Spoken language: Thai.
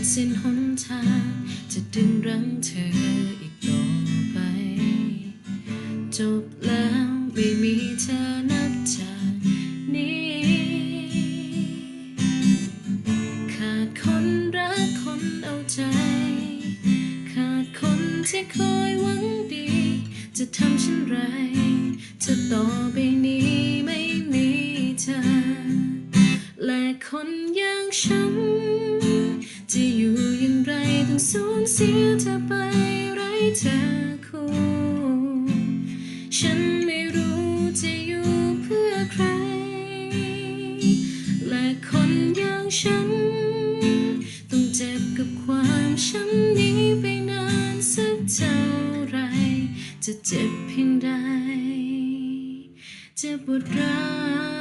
ดสิ้นหนทาง จะดึงรั้งเธออีกต่อไป จบแล้วไม่มีเธอนับจากนี้ ขาดคนรักคนเอาใจ ขาดคนที่คอยหวังดี จะทำเช่นไรถ้าต่อไปนี้ไม่มีเธอ และคนอย่างฉัน สูญเสียเธอไปไร้เธอคู่ ฉันไม่รู้จะอยู่เพื่อใคร และคนอย่างฉัน ต้องเจ็บกับความช้ำนี้ไปนานสักเท่าไร จะเจ็บเพียงใดจะปวดร้าว